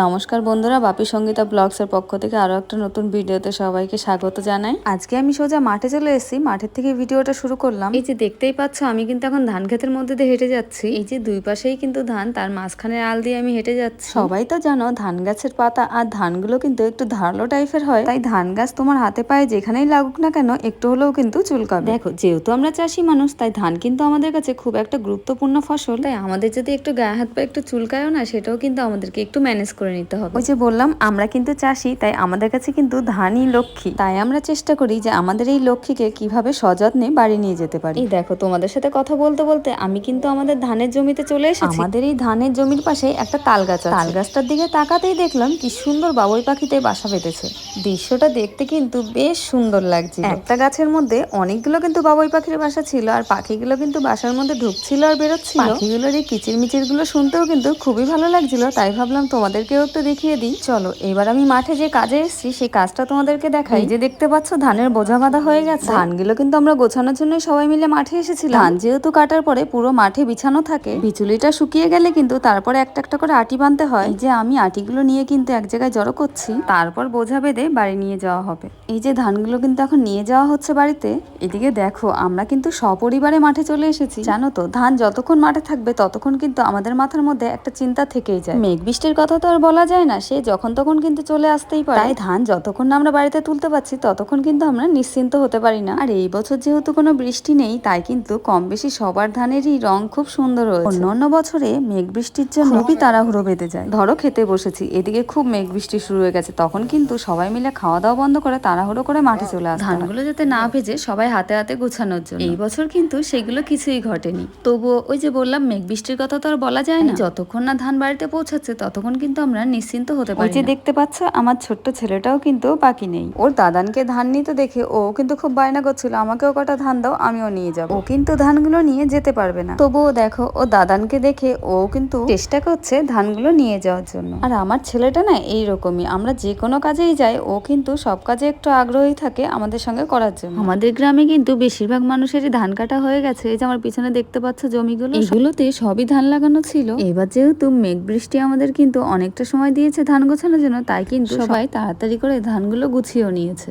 নমস্কার বন্ধুরা বাপি সঙ্গীতা ব্লগসের পক্ষ থেকে আরও একটা নতুন ভিডিওতে সবাইকে স্বাগত জানাই। আজকে আমি সোজা মাঠে চলে এসেছি মাঠের থেকে ভিডিওটা শুরু করলাম। এই যে দেখতেই পাচ্ছ আমি কিন্তু এখন ধান ক্ষেতের মধ্যে দিয়ে হেঁটে যাচ্ছি। এই যে দুই পাশেই কিন্তু ধান তার মাঝখানে আল দিয়ে আমি হেঁটে যাচ্ছি। সবাই তো জানো ধান গাছের পাতা আর ধানগুলো কিন্তু একটু ধারালো টাইপের হয়। তাই ধান গাছ তোমার হাতে পায়ে যেখানেই লাগুক না কেন একটু হলেও কিন্তু চুলকাবে। দেখো যেহেতু আমরা চাষি মানুষ তাই ধান কিন্তু আমাদের কাছে খুব একটা গুরুত্বপূর্ণ ফসল। তাই আমাদের যদি একটু গায়ে হাত পা একটু চুলকায়ও না সেটাও কিন্তু আমাদেরকে একটু ম্যানেজ করে নিতে হবে। ওই যে বললাম আমরা কিন্তু চাষি তাই আমাদের কাছে কিন্তু ধানই লক্ষ্মী। তাই আমরা চেষ্টা করি যে আমাদের এই লক্ষ্মীকে কীভাবে সযত্নে বাড়ি নিয়ে যেতে পারি। এই দেখো তোমাদের সাথে কথা বলতে বলতে আমি কিন্তু আমাদের ধানের জমিতে চলে এসেছি। আমাদের এই ধানের জমির পাশে একটা তাল গাছ তাল গাছটার দিকে তাকাতেই দেখলাম কি সুন্দর বাবুই পাখিতে বাসা বেঁধেছে। দৃশ্যটা দেখতে কিন্তু বেশ সুন্দর লাগছে একটা গাছের মধ্যে অনেকগুলো কিন্তু বাবুই পাখির বাসা ছিল আর পাখিগুলো কিন্তু বাসার মধ্যে ঢুকছিল আর বেরোচ্ছিল। পাখিগুলোর এই কিচির মিচিরগুলো শুনতেও কিন্তু খুবই ভালো লাগছিল তাই ভাবলাম তোমাদেরকেও একটু দেখিয়ে দিই। চলো এবার আমি মাঠে যে কাজে এসেছি সেই কাজটা তোমাদেরকে দেখাই। যে দেখতে পাচ্ছ ধানের বোঝা বাঁধা হয়ে গেছে। ধানগুলো কিন্তু আমরা গোছানোর জন্য সবাই মিলে মাঠে এসেছিলাম। ধান যেহেতু কাটার পরে পুরো মাঠে বিছানো থাকে বিচুলিটা শুকিয়ে গেলে কিন্তু তারপরে একটা একটা করে আটি বাঁধতে হয়। যে আমি আটিগুলো নিয়ে কিন্তু এক জায়গায় জড়ো করছি। তারপর বোঝা বেঁধে বাড়ি নিয়ে যাওয়া হবে। এই যে ধানগুলো কিন্তু এখন নিয়ে যাওয়া হচ্ছে বাড়িতে এদিকে দেখো আমরা কিন্তু সপরিবারে মাঠে চলে এসেছি। জানো তো ধান যতক্ষণ মাঠে থাকবে ততক্ষণ কিন্তু আমাদের মাথার মধ্যে একটা চিন্তা থেকেই যায়। মেঘ বৃষ্টির কথা তো আর বলা যায় না সে যখন তখন কিন্তু চলে আসতেই পারে। তাই ধান যতক্ষণ না আমরা বাড়িতে তুলতে পারছি ততক্ষণ কিন্তু আমরা নিশ্চিন্ত হতে পারি না। আর এই বছর যেহেতু কোনো বৃষ্টি নেই তাই কিন্তু কম বেশি সবার ধানেরই রং খুব সুন্দর হয়েছে। অন্যান্য বছরে মেঘ বৃষ্টির জন্য খুবই তাড়াহুড়ো বেঁধে যায়। ধরো খেতে বসেছি এদিকে খুব মেঘ বৃষ্টি শুরু হয়ে গেছে তখন কিন্তু সবাই মিলে খাওয়া দাওয়া বন্ধ করে তাড়াহুড়ো করে মাঠে চলে আসে ধানগুলো যাতে না ভেজে সবাই হাতে হাতে গোছানোর জন্য। এই বছর কিন্তু সেগুলো কিছুই ঘটেনি। তবুও ওই যে বললাম মেঘ বৃষ্টির কথা তো আর বলা যায় না। যতক্ষণ না ধান বাড়িতে পৌঁছাচ্ছে ততক্ষণ কিন্তু আমরা নিশ্চিন্ত হতে পারি যে দেখতে পাচ্ছ আমার ছোট্ট ছেলেটাও কিন্তু বাকি নেই। ওর দাদানকে ধান নিতে দেখে ও কিন্তু খুব বায়না করছিল আমাকেও কটা ধান দাও আমিও নিয়ে যাব। ও কিন্তু ধানগুলো নিয়ে যেতে পারবে না। তবুও দেখো ও দাদানকে দেখে ও কিন্তু চেষ্টা করছে ধানগুলো নিয়ে যাওয়ার জন্য। আর আমার ছেলেটা না এই রকমই আমরা যে কোনো কাজেই যাই ও কিন্তু সব কাজে একটু আগ্রহী থাকে আমাদের সঙ্গে করার জন্য। আমাদের গ্রামে কিন্তু বেশিরভাগ মানুষেরই ধান কাটা হয়ে গেছে। এই যে আমার পিছনে দেখতে পাচ্ছ জমিগুলো এগুলোতে সবই ধান লাগানো ছিল। এবার যেহেতু মেঘ বৃষ্টি আমাদের কিন্তু অনেকটা সময় দিয়েছে ধান গোছানোর জন্য তাই কিন্তু সবাই তাড়াতাড়ি করে ধানগুলো গুছিয়েও নিয়েছে।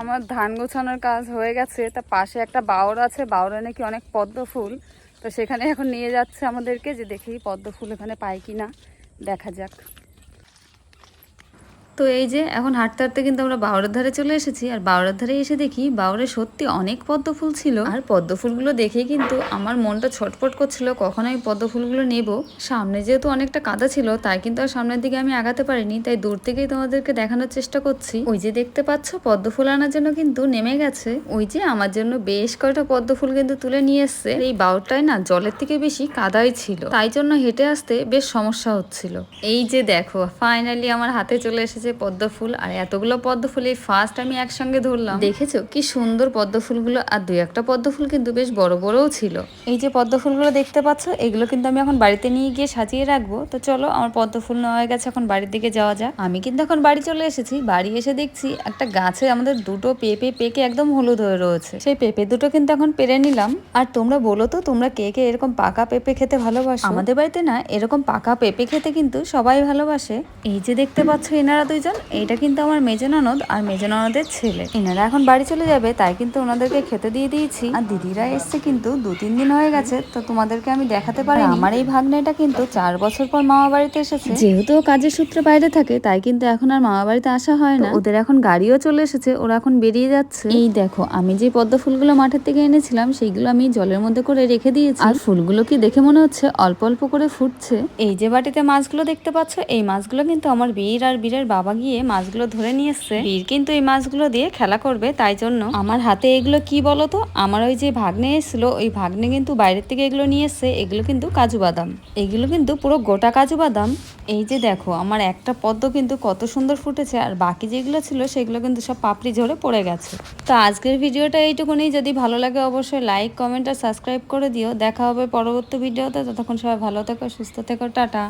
আমার ধান গোছানোর কাজ হয়ে গেছে। তা পাশে একটা বাউর আছে বাউরে নাকি অনেক পদ্ম ফুল। তো সেখানে এখন নিয়ে যাচ্ছে আমাদেরকে যে দেখি পদ্ম ফুল এখানে পাই কিনা। দেখা যাক। তো এই যে এখন হাঁটতে হাঁটতে কিন্তু আমরা বাউরের ধারে চলে এসেছি, আর বাউরের ধারে এসে দেখি বাউরে সত্যি অনেক পদ্ম ফুল ছিল। আর পদ্ম ফুলগুলো দেখেই কিন্তু আমার মনটা ছটফট করছিল, কখন আমি পদ্ম ফুলগুলো নেব? সামনে যেহেতু অনেকটা কাদা ছিল, তাই কিন্তু আর সামনের দিকে আমি আগাতে পারিনি, তাই দূর থেকেই তোমাদেরকে দেখানোর চেষ্টা করছি। ওই যে দেখতে পাচ্ছ, পদ্ম ফুল আনার জন্য কিন্তু নেমে গেছে। ওই যে আমার জন্য বেশ কয়েকটা পদ্ম ফুল কিন্তু তুলে নিয়ে এসছে। এই বাউরটায় না জলের থেকে বেশি কাদাই ছিল, তাই জন্য হেঁটে আসতে বেশ সমস্যা হচ্ছিল। এই যে দেখো ফাইনালি আমার হাতে চলে এসেছে পদ্ম ফুল আর এতগুলো পদ্ম ফুল এই ফার্স্ট আমি একসঙ্গে ধরলাম। দেখেছ? কি সুন্দর পদ্ম ফুলগুলো। আর দুই একটা পদ্ম ফুল কিন্তু বেশ বড় বড়ও ছিল। এই যে পদ্ম ফুলগুলো দেখতে পাচ্ছ এগুলো কিন্তু আমি এখন বাড়িতে নিয়ে গিয়ে সাজিয়ে রাখব। তো চলো আমার পদ্ম ফুল নেওয়া হয়ে গেছে এখন বাড়ির দিকে যাওয়া যাক। আমি কিন্তু এখন বাড়ি চলে এসেছি। বাড়ি এসে দেখছি একটা গাছে আমাদের দুটো পেঁপে পেকে একদম হলুদ হয়ে রয়েছে। সেই পেঁপে দুটো কিন্তু এখন পেরে নিলাম। আর তোমরা বলো তো তোমরা কে কে এরকম পাকা পেঁপে খেতে ভালোবাসো? আমাদের বাড়িতে না এরকম পাকা পেঁপে খেতে কিন্তু সবাই ভালোবাসে। এই যে দেখতে পাচ্ছ এনারা দুইজন এইটা কিন্তু আমার মেজো ননদ আর মেজো ননদের ছেলে। এনারা এখন বাড়ি চলে যাবে তাই কিন্তু ওনাদেরকে খেতে দিয়ে দিয়েছি। আর দিদিরা এসছে কিন্তু দু তিন দিন হয়ে গেছে তো তোমাদেরকে আমি দেখাতে পারি আমার এই ভাগ্নেটা কিন্তু চার বছর পর মামা বাড়িতে এসেছে। যেহেতু কাজের সূত্রে বাইরে থাকে তাই কিন্তু এখন আর মামা বাড়িতে আসা হয় না। ওদের এখন গাড়িও চলে এসেছে ওরা এখন বেরিয়ে যাচ্ছে। এই দেখো আমি যে পদ্ম ফুলগুলো মাঠের থেকে এনেছিলাম সেইগুলো আমি জলের মধ্যে করে রেখে দিয়েছি। আর ফুলগুলো কি দেখে মনে হচ্ছে অল্প অল্প করে ফুটছে? এই যে বাটিতে মাছগুলো দেখতে পাচ্ছ এই মাছগুলো কিন্তু আমার বীর আর বীরের বাবা গিয়ে মাছগুলো ধরে নিয়ে এসছে। বীর কিন্তু এই মাছগুলো দিয়ে খেলা করবে, তাই জন্য। আমার হাতে এগুলো কি বলতো? আমার ওই যে ভাগ্নে এসেছিল, ওই ভাগ্নে কিন্তু বাইরের থেকে এগুলো নিয়ে এসছে, এগুলো কিন্তু কাজু বাদাম। এগুলো কিন্তু পুরো গোটা কাজু বাদাম। এই যে দেখো, আমার একটা পদ্ম কিন্তু কত সুন্দর ফুটেছে, আর বাকি যেগুলো ছিল সেগুলো কিন্তু সব পাপড়ি ঝরে পড়ে গেছে। তো আজকের ভিডিওটা এইটুকুনি, যদি ভালো লাগে অবশ্যই লাইক কমেন্ট আর সাবস্ক্রাইব করে দিও। দেখা হবে পরবর্তী ভিডিওতে, ততক্ষণ সবাই ভালো থেকো, সুস্থ থেকো, টাটা।